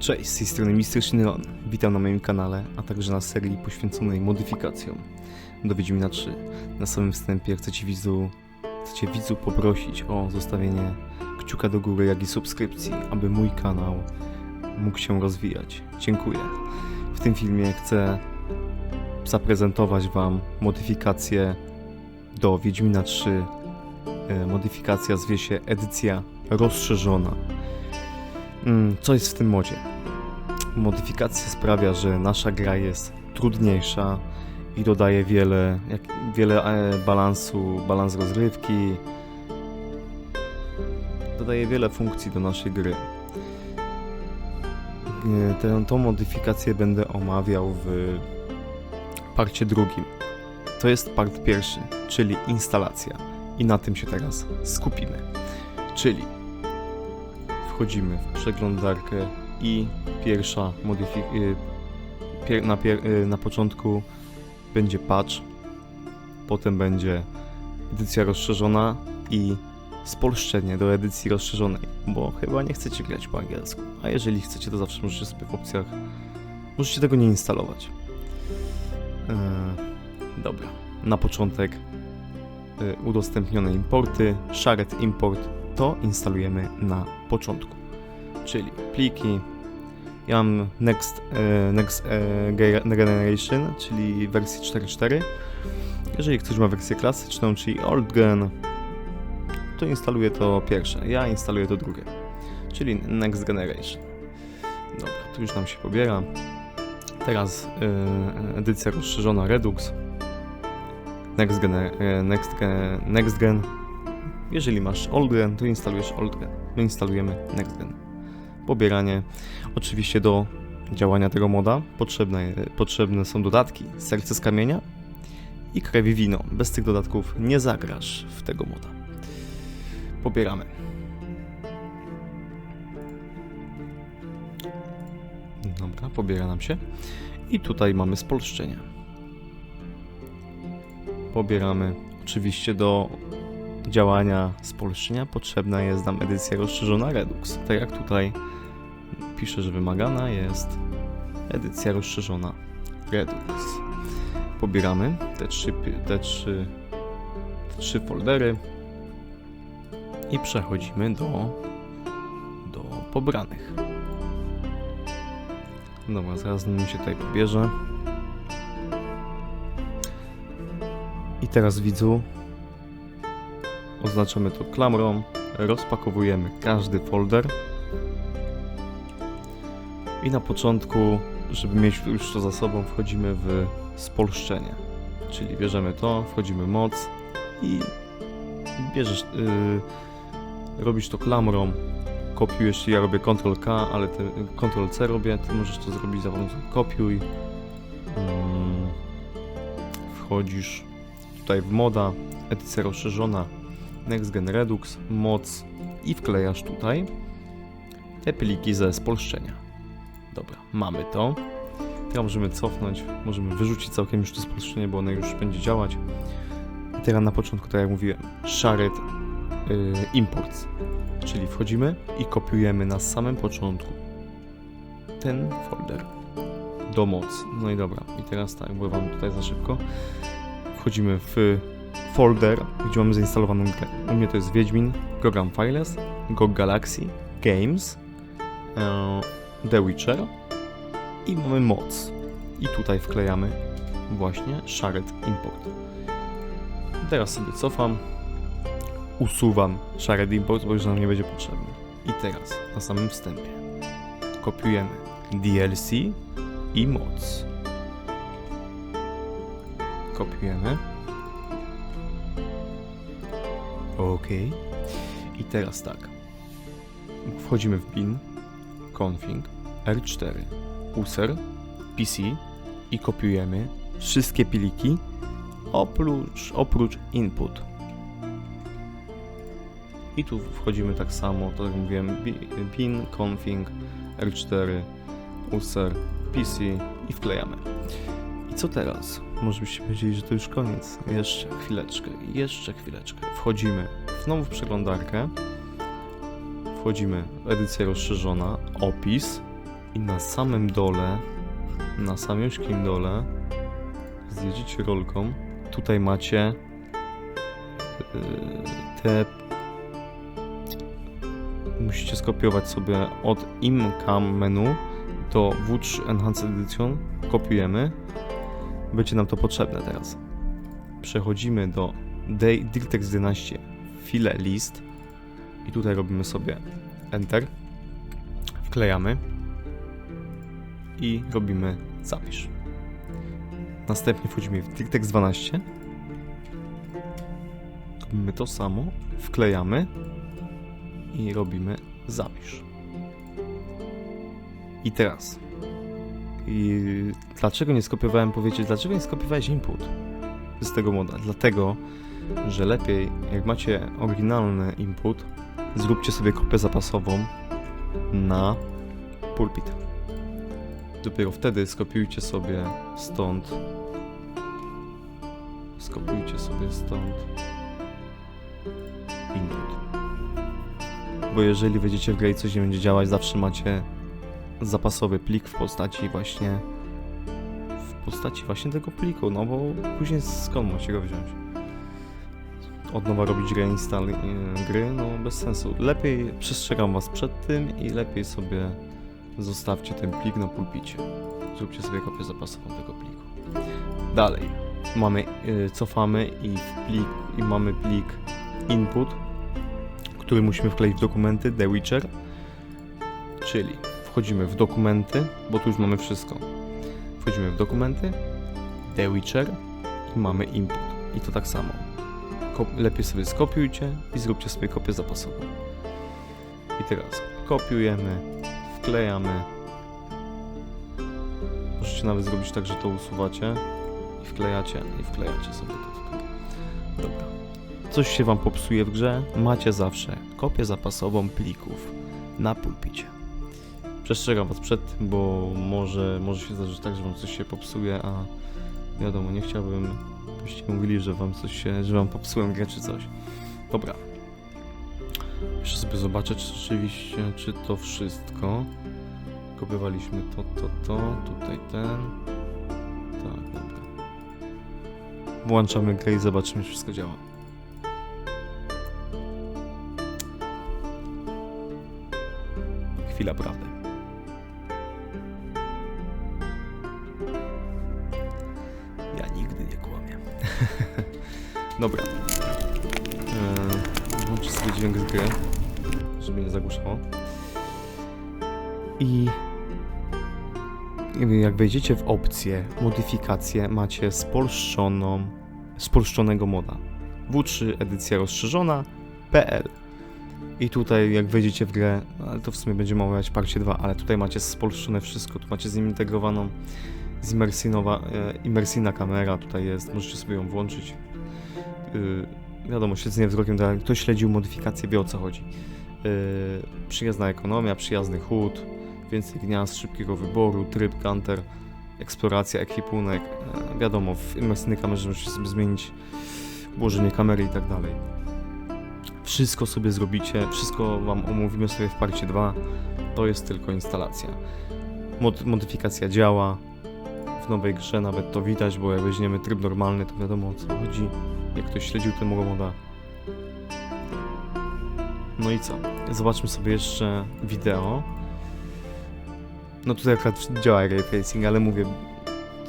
Cześć, z tej strony Mistyczny Ron. Witam na moim kanale, a także na serii poświęconej modyfikacjom do Wiedźmina 3. Na samym wstępie chcę Ci widzu, chcę Cię widzu poprosić o zostawienie kciuka do góry, jak i subskrypcji, aby mój kanał mógł się rozwijać. Dziękuję. W tym filmie chcę zaprezentować Wam modyfikację do Wiedźmina 3. E, Modyfikacja zwie się edycja rozszerzona. Mm, Co jest w tym modzie? Modyfikacja sprawia, że nasza gra jest trudniejsza i dodaje wiele, jak, wiele e, balansu, balans rozrywki. Dodaje wiele funkcji do naszej gry. E, Tę, modyfikację będę omawiał w parcie drugim. To jest part pierwszy, czyli instalacja. I na tym się teraz skupimy. Czyli wchodzimy w przeglądarkę i pierwsza modyfikacja. Pier na, pier y, na początku będzie patch, potem będzie edycja rozszerzona i spolszczenie do edycji rozszerzonej, bo chyba nie chcecie grać po angielsku. A jeżeli chcecie, to zawsze możecie sobie w opcjach. Możecie tego nie instalować. Yy, dobra. Na początek yy, udostępnione importy, shared import to instalujemy na początku. Czyli pliki. Ja mam Next, e, next e, Ge- Generation, czyli wersję 4.4. Jeżeli ktoś ma wersję klasyczną, czyli Old Gen, to instaluje to pierwsze. Ja instaluję to drugie, czyli Next Generation. Dobra, tu już nam się pobiera. Teraz e, edycja rozszerzona Redux. Next Gen, next, next gen jeżeli masz Old Gen, to instalujesz Old Gen. My instalujemy Next Gen. Pobieranie. Oczywiście do działania tego moda potrzebne, potrzebne są dodatki Serce z kamienia i Krewi wino. Bez tych dodatków nie zagrasz w tego moda. Pobieramy. Dobra, pobiera nam się. I tutaj mamy spolszczenie. Pobieramy oczywiście do działania spolszczenia potrzebna jest nam edycja rozszerzona Redux. Tak jak tutaj pisze, że wymagana jest edycja rozszerzona Redux. Pobieramy te trzy, te trzy, te trzy foldery i przechodzimy do, do pobranych. Dobra, zaraz mi się tutaj pobierze. I teraz widzu Oznaczamy to klamrą, rozpakowujemy każdy folder i na początku, żeby mieć już to za sobą, wchodzimy w spolszczenie. Czyli bierzemy to, wchodzimy moc i bierzesz, yy, robisz to klamrą, kopiujesz, ja robię Ctrl K, ale Ctrl C robię, ty możesz to zrobić za pomocą kopiuj. Mm, wchodzisz tutaj w moda, edycja rozszerzona, Next Gen Redux, moc i wklejasz tutaj te pliki ze spolszczenia. Dobra, mamy to. Teraz możemy cofnąć, możemy wyrzucić całkiem już to spolszczenie, bo ono już będzie działać. I teraz na początku, tak jak mówiłem, shared yy, imports, czyli wchodzimy i kopiujemy na samym początku ten folder do moc. No i dobra, i teraz tak, bo wam tutaj za szybko. Wchodzimy w folder, gdzie mamy zainstalowaną grę. U mnie to jest Wiedźmin, Program Files, GOG Galaxy, Games, e, The Witcher i mamy moc. I tutaj wklejamy właśnie Shared Import. Teraz sobie cofam, usuwam Shared Import, bo już nam nie będzie potrzebny. I teraz na samym wstępie kopiujemy DLC i moc. Kopiujemy. OK. I teraz tak. Wchodzimy w bin, config, R4, user, PC i kopiujemy wszystkie pliki oprócz, oprócz input. I tu wchodzimy tak samo, tak jak mówiłem, bi- bin, config, R4, user, PC i wklejamy. I co teraz? Może byście powiedzieli, że to już koniec. Jeszcze chwileczkę, jeszcze chwileczkę. Wchodzimy w przeglądarkę. Wchodzimy w edycję rozszerzona, opis I na samym dole, na samiuszkim dole, zjedziecie rolką. Tutaj macie yy, te. Musicie skopiować sobie od ImCam menu do W3 Enhanced Edition. Kopiujemy. Będzie nam to potrzebne teraz. Przechodzimy do DirectX 11 File List i tutaj robimy sobie Enter. Wklejamy i robimy zapisz. Następnie wchodzimy w DirectX 12. Robimy to samo, wklejamy i robimy zapisz. I teraz. I dlaczego nie skopiowałem, powiecie, dlaczego nie skopiowałeś input z tego moda? Dlatego, że lepiej, jak macie oryginalny input, zróbcie sobie kopię zapasową na pulpit. Dopiero wtedy skopiujcie sobie stąd. Skopiujcie sobie stąd input. Bo jeżeli wejdziecie w grę i coś nie będzie działać, zawsze macie zapasowy plik w postaci właśnie w postaci właśnie tego pliku, no bo później skąd macie go wziąć? Od nowa robić reinstall y, gry, no bez sensu. Lepiej przestrzegam was przed tym i lepiej sobie zostawcie ten plik na pulpicie. Zróbcie sobie kopię zapasową tego pliku. Dalej mamy, y, cofamy i w plik, i mamy plik input, który musimy wkleić w dokumenty The Witcher, czyli wchodzimy w dokumenty, bo tu już mamy wszystko. Wchodzimy w dokumenty, The Witcher i mamy input. I to tak samo. Lepiej sobie skopiujcie i zróbcie sobie kopię zapasową. I teraz kopiujemy, wklejamy. Możecie nawet zrobić tak, że to usuwacie i wklejacie i wklejacie sobie to. Dobra. Coś się wam popsuje w grze, macie zawsze kopię zapasową plików na pulpicie. Przestrzegam was przed bo może, może się zdarzyć tak, że wam coś się popsuje, a wiadomo, nie chciałbym, byście mówili, że wam coś się, że wam popsułem grę czy coś. Dobra. Jeszcze sobie zobaczę, czy rzeczywiście, czy to wszystko. Kopiowaliśmy to, to, to, tutaj ten. Tak, dobra. Włączamy grę i zobaczymy, czy wszystko działa. Chwila prawdy. Nie kłamię. Dobra. Eee, włączę sobie dźwięk z gry, żeby nie zagłuszało. I jak wejdziecie w opcję modyfikacje, macie spolszczoną, spolszczonego moda. W3 edycja rozszerzona PL. I tutaj jak wejdziecie w grę, to w sumie będzie omawiać parcie 2, ale tutaj macie spolszczone wszystko, tu macie zintegrowaną e, imersyjna kamera tutaj jest, możecie sobie ją włączyć. Yy, wiadomo, śledzenie wzrokiem, jak ktoś śledził modyfikację, wie o co chodzi. Yy, przyjazna ekonomia, przyjazny chód, więcej gniazd, szybkiego wyboru, tryb, counter, eksploracja, ekwipunek. E, wiadomo, w imersyjnej kamerze możecie sobie zmienić ułożenie kamery i tak dalej. Wszystko sobie zrobicie, wszystko wam omówimy sobie w parcie 2. To jest tylko instalacja. Mod modyfikacja działa. Nowej grze nawet to widać, bo jak weźmiemy tryb normalny, to wiadomo o co chodzi. Jak ktoś śledził ten moda. No i co? Zobaczmy sobie jeszcze wideo. No tutaj akurat działa ray tracing, ale mówię,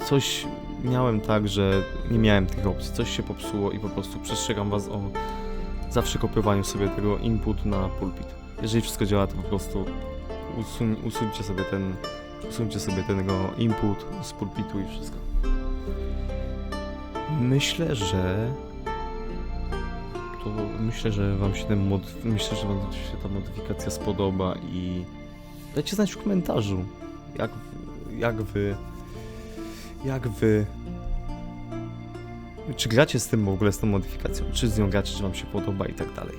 coś miałem tak, że nie miałem tych opcji, coś się popsuło i po prostu przestrzegam was o zawsze kopiowaniu sobie tego input na pulpit. Jeżeli wszystko działa, to po prostu usuń, usuńcie sobie ten usuńcie sobie tego input z pulpitu i wszystko. Myślę, że to myślę, że wam się ten mod, myślę, że wam się ta modyfikacja spodoba i dajcie znać w komentarzu, jak, jak wy jak wy czy gracie z tym w ogóle, z tą modyfikacją, czy z nią gracie, czy wam się podoba i tak dalej.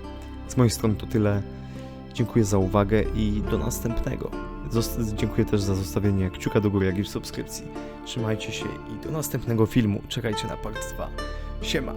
Z mojej strony to tyle. Dziękuję za uwagę i do następnego. Zost- dziękuję też za zostawienie kciuka do góry, jak i subskrypcji. Trzymajcie się i do następnego filmu. Czekajcie na part 2. Siema.